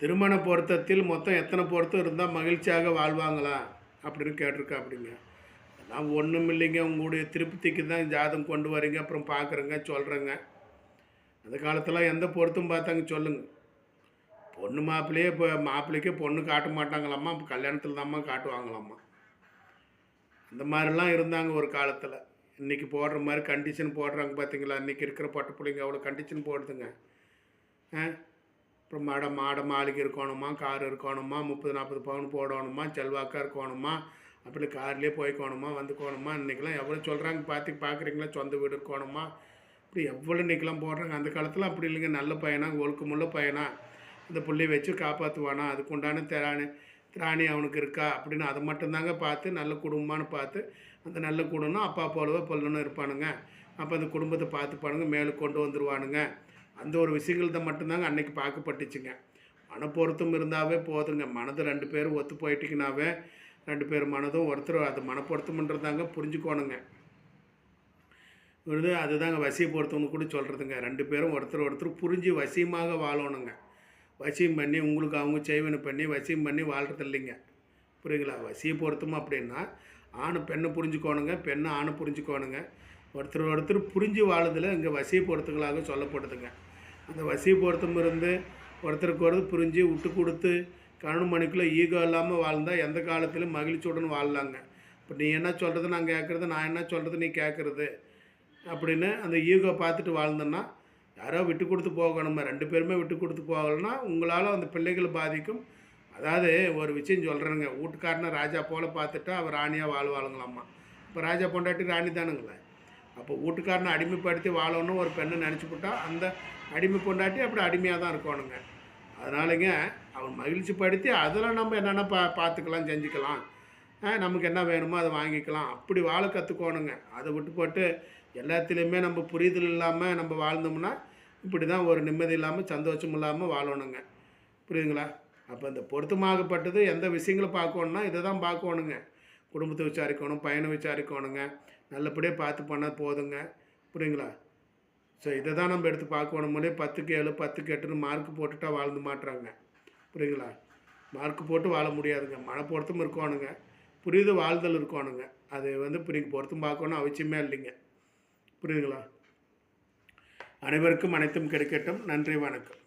திருமண பொருத்தத்தில் மொத்தம் எத்தனை பொருத்தம் இருந்தால் மகிழ்ச்சியாக வாழ்வாங்களா? அப்படின்னு கேட்டிருக்கா அப்படிங்க அதெல்லாம் ஒன்றும் இல்லைங்க. உங்களுடைய திருப்திக்கு தான் ஜாதகம் கொண்டு வரீங்க. அப்புறம் பார்க்குறேங்க சொல்கிறேங்க அந்த காலத்தில் எந்த பொருத்தம் பார்த்தாங்க சொல்லுங்கள் பொண்ணு மாப்பிள்ளையே இப்போ மாப்பிள்ளைக்கே பொண்ணு காட்ட மாட்டாங்களாம்மா. இப்போ கல்யாணத்தில் தாம்மா காட்டுவாங்களாம்மா. அந்த மாதிரிலாம் இருந்தாங்க ஒரு காலத்தில். இன்றைக்கி போடுற மாதிரி கண்டிஷன் போடுறாங்க பார்த்தீங்களா இன்றைக்கி இருக்கிற பட்டு பிள்ளைங்க அவ்வளோ கண்டிஷன் போடுதுங்க. ஆ? அப்புறம் மாட மாட மாளிகை இருக்கணுமா கார் இருக்கணுமா முப்பது நாற்பது பவுன் போடணுமா செல்வாக்காக இருக்கணுமா அப்படி கார்லேயே போய்க்கணுமா வந்துக்கணுமா இன்றைக்கெல்லாம் எவ்வளோ சொல்கிறாங்க பார்த்து பார்க்குறீங்களா சொந்த வீடு இருக்கணுமா இப்படி எவ்வளோ இன்றைக்கெல்லாம் போடுறாங்க அந்த காலத்தில் அப்படி இல்லைங்க நல்ல பையனா ஒழுக்கமுள்ள பையனா இந்த புள்ளைய வச்சு காப்பாற்றுவானா அதுக்குண்டான திராணி திராணி அவனுக்கு இருக்கா அப்படின்னு அதை மட்டும்தாங்க பார்த்து நல்ல குடும்பமானு பார்த்து அந்த நல்ல குடும்பம் அப்பா போலவே பொல்லுன்னு இருப்பானுங்க. அப்போ அந்த குடும்பத்தை பார்த்துப்பானுங்க மேலே கொண்டு வந்துடுவானுங்க அந்த ஒரு விஷயங்கள் தான் மட்டும்தாங்க அன்னைக்கு பார்க்கப்பட்டுச்சுங்க. மனப்பொருத்தம் இருந்தாவே போதுங்க. மனது ரெண்டு பேரும் ஒத்து போயிட்டீங்கனாவே ரெண்டு பேர் மனதும் ஒருத்தர் அது மனப்பொருத்தம்ன்றதாங்க புரிஞ்சுக்கோணுங்க. விருது அதுதாங்க வசிய பொருத்தம்னு கூட சொல்கிறதுங்க ரெண்டு பேரும் ஒருத்தர் ஒருத்தர் புரிஞ்சு வசியமாக வாழணுங்க. வசியம் பண்ணி உங்களுக்கு அவங்க செய்வனை பண்ணி வசியம் பண்ணி வாழ்கிறது இல்லைங்க. புரியுங்களா வசிய பொருத்தம் அப்படின்னா ஆணை பெண்ணை புரிஞ்சுக்கோணுங்க பெண்ணை ஆணை புரிஞ்சுக்கோணுங்க. ஒருத்தர் ஒருத்தர் புரிஞ்சு வாழுதில் இங்கே வசிய பொருத்தங்களாக சொல்லப்படுதுங்க. அந்த வசி பொருத்தம் இருந்து ஒருத்தருக்கு ஒருத்தர் புரிஞ்சு விட்டு கொடுத்து கணவன் மணிக்குள்ளே ஈகோ இல்லாமல் வாழ்ந்தால் எந்த காலத்திலும் மகிழ்ச்சியுடன் வாழலாங்க. இப்போ நீ என்ன சொல்கிறது நான் கேட்குறது நான் என்ன சொல்கிறது நீ கேட்குறது அப்படின்னு அந்த ஈகோ பார்த்துட்டு வாழ்ந்தோன்னா யாரோ விட்டு கொடுத்து போகணுமா ரெண்டு பேருமே விட்டு கொடுத்து போகலைன்னா உங்களால் அந்த பிள்ளைகளை பாதிக்கும். அதாவது ஒரு விஷயம் சொல்கிறேங்க வீட்டுக்காரனை ராஜா போல் பார்த்துட்டா அவர் ராணியாக வாழ்வாளுங்களாம்மா. இப்போ ராஜா பொண்டாட்டி ராணி தானுங்களே. அப்போ வீட்டுக்காரனை அடிமைப்படுத்தி வாழணும்னு ஒரு பெண்ணை நினச்சிப்புட்டா அந்த அடிமை பொண்டாட்டி அப்படி அடிமையாக தான் இருக்கணுங்க. அதனாலங்க அவன் மகிழ்ச்சி படுத்தி அதில் நம்ம என்னென்ன பா பார்த்துக்கலாம் செஞ்சுக்கலாம். நமக்கு என்ன வேணுமோ அதை வாங்கிக்கலாம். அப்படி வாழ கற்றுக்கோணுங்க அதை விட்டு போட்டு எல்லாத்துலேயுமே நம்ம புரிதல் இல்லாமல் நம்ம வாழ்ந்தோம்னா இப்படி தான் ஒரு நிம்மதி இல்லாமல் சந்தோஷம் இல்லாமல் வாழணுங்க. புரியுதுங்களா? அப்போ இந்த பொருத்தமாகப்பட்டது எந்த விஷயங்களை பார்க்கணுன்னா இதை தான் பார்க்கணுங்க. குடும்பத்தை விசாரிக்கணும் பையனை விசாரிக்கணுங்க. நல்லபடியாக பார்த்து பண்ணால் போதுங்க. புரியுங்களா? ஸோ இதை தான் நம்ம எடுத்து பார்க்கணும். முடியே பத்துக்கு ஏழு பத்துக்கு எட்டுன்னு மார்க் போட்டுட்டா வாழ்ந்து மாட்டுறாங்க புரியுங்களா? மார்க் போட்டு வாழ முடியாதுங்க. மன பொருத்தம் இருக்கணுங்க. புரியுது வாழ்தல் இருக்கணுங்க. அது வந்து புரிய பொருத்தம் பார்க்கணும் அவசியமே இல்லைங்க. புரியுதுங்களா? அனைவருக்கும் அனைத்தும் கிடைக்கட்டும். நன்றி வணக்கம்.